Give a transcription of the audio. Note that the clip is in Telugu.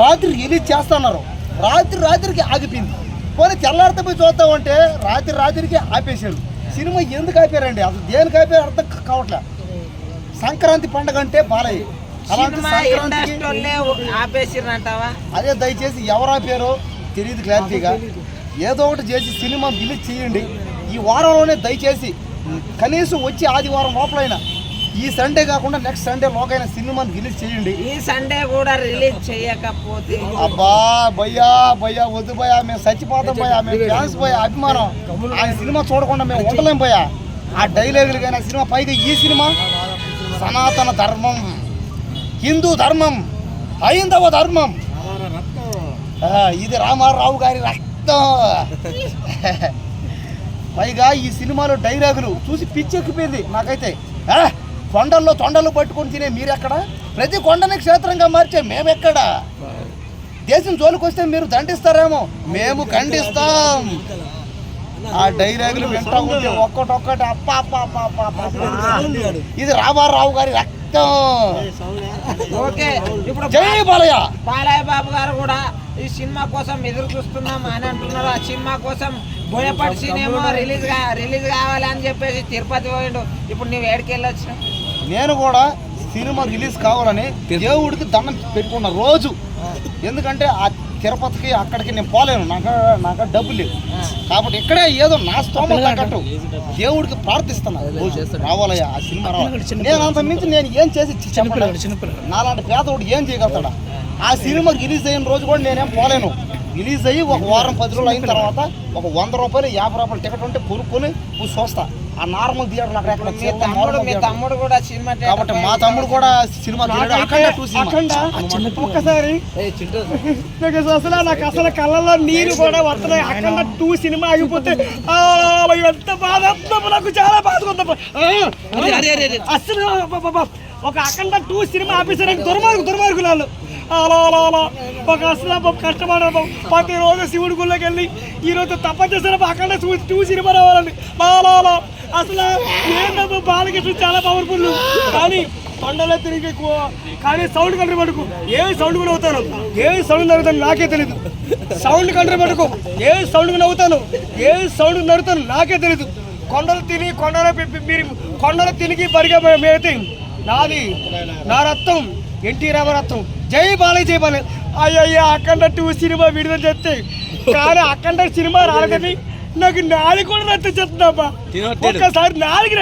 రాత్రి రిలీజ్ చేస్తున్నారు రాత్రి రాత్రికి ఆగిపోయింది. పోనీ తెల్లారితే పోయి చూద్దామంటే రాత్రి రాత్రికి ఆపేశారు. సినిమా ఎందుకు ఆపారండి? అసలు దేనికి ఆపారు అర్థం కావట్లే. సంక్రాంతి పండగ అంటే బాలయ్య. అలాంటి అదే దయచేసి ఎవరు ఆపారో తెలియదు క్లారిటీగా. ఏదో ఒకటి చేసి సినిమా రిలీజ్ చేయండి. ఈ వారంలోనే దయచేసి కనీసం వచ్చి ఆదివారం లోపలైనా ఈ సండే కాకుండా నెక్స్ట్ సండే లోకైనా సినిమాని రిలీజ్ చేయండి. ఈ సండే కూడా రిలీజ్ చేయకపోతే అబ్బా భయ్యా భయ్యా వద్దు భయ్యా మేము చచ్చిపోతాం భయ్యా మేము ఫ్యాన్స్ భయ్యా అభిమానం. ఆ సినిమా చూడకుండా మేము ఉండలేం భయ్యా. ఆ డైలాగులు కానీ సినిమా పైగా ఈ సినిమా సనాతన ధర్మం హిందూ ధర్మం హైందవ ధర్మం. ఇది రామారావు గారి రక్తం. పైగా ఈ సినిమాలో డైలాగులు చూసి పిచ్చెక్కిపోయింది నాకైతే. ఆ, కొండల్లో తొండలు పట్టుకొని తినే మీరెక్కడ? ప్రతి కొండని క్షేత్రంగా మార్చే మేమెక్కడ? దేశం జోలికొస్తే మీరు దండిస్తారేమో? మేము ఖండిస్తాం. ఆ డైలాగులు వింటా ఉంటే ఒక్కటొక్కటి అప్ప అప్ప అప్ప అప్ప. ఇది రామారావు గారి రక్తం. ఓకే ఇప్పుడు జై బాలయ్య. బాలయ్య బాబు గారు కూడా ఈ సినిమా కోసం ఎదురు చూస్తున్నాం అని అంటున్నారు. ఆ సినిమా కోసం బోయపాటి సినిమా రిలీజ్గా రిలీజ్ కావాలి అని చెప్పేసి తిరుపతి పోయిండు. ఇప్పుడు నువ్వు ఏడికి వెళ్ళొచ్చు నేను కూడా సినిమా రిలీజ్ కావాలని దేవుడికి దండం పెట్టుకున్న రోజు. ఎందుకంటే ఆ తిరుపతికి అక్కడికి నేను పోలేను. నాకు నాకు డబ్బులు లేవు. కాబట్టి ఇక్కడే ఏదో నా స్తోమత తగ్గట్టు దేవుడికి ప్రార్థిస్తున్నా. రావాలయ్యా ఆ సినిమా రావాలి. నేను అంత మించి నేను ఏం చేసి చెప్పండి నాలాంటి పేదవాడు ఏం చేయగలుగుతాడా? ఆ సినిమా రిలీజ్ అయిన రోజు కూడా నేనేం పోలేను. రిలీజ్ అయ్యి ఒక వారం పది రోజులు అయిన తర్వాత ఒక వంద రూపాయలు యాభై రూపాయలు టికెట్ ఉంటే కొనుక్కొని చూస్తా. ఆ నార్మల్ థియేటర్ అక్కడ ఎక్కడ తమ్ముడు కూడా సినిమా కాబట్టి మా తమ్ముడు కూడా సినిమా. ఒక్కసారి నాకు అసలు నాకు అసలు కళ్ళలో నీరు కూడా వస్తున్నాయి అక్కడ టూ సినిమా ఆగిపోతే ఆ, ఎంత బాధ నాకు చాలా బాధగా ఉందమ్మా. ఆ, అసలు. ఒక అఖండ టూ సినిమా ఆపేసారని దుర్మార్గు దుర్మార్గులు వాళ్ళు అలా అలా అలా. ఒక అసలు పాపం కష్టపడడం ప్రతి రోజు శివుడి గుళ్ళకి వెళ్ళి ఈ రోజు తప్ప చేసిన అక్కడ చూసి చూసి సినిమా రావాలండి. అలా అలా. అసలు ఏంటో బాలకృష్ణ చాలా పవర్ఫుల్ కానీ కొండలో తిరిగి ఎక్కువ. కానీ సౌండ్ కంట్రీ పడుకు ఏ సౌండ్ కూడా అవుతాను ఏ సౌండ్ నవ్వుతాను నాకే తెలియదు సౌండ్ కంట్రీ పడుకు ఏ సౌండ్ నవ్వుతాను? ఏ సౌండ్ నడుతాను నాకే తెలియదు కొండలు తిని కొండలు మీరు కొండలు తిరిగి బరిగా మేతే నాది నా రక్తం ఎన్టీ రామరత్నం జై బాలయ్య జై బాలయ్య అయ్యయ్య అఖండ టూ సినిమా విడుదల చేస్తే. కానీ అఖండ సినిమా రాలేదని నాకు నాలుగు కూడా రద్దు చేస్తుందమ్మా ఒక్కసారి నాలుగు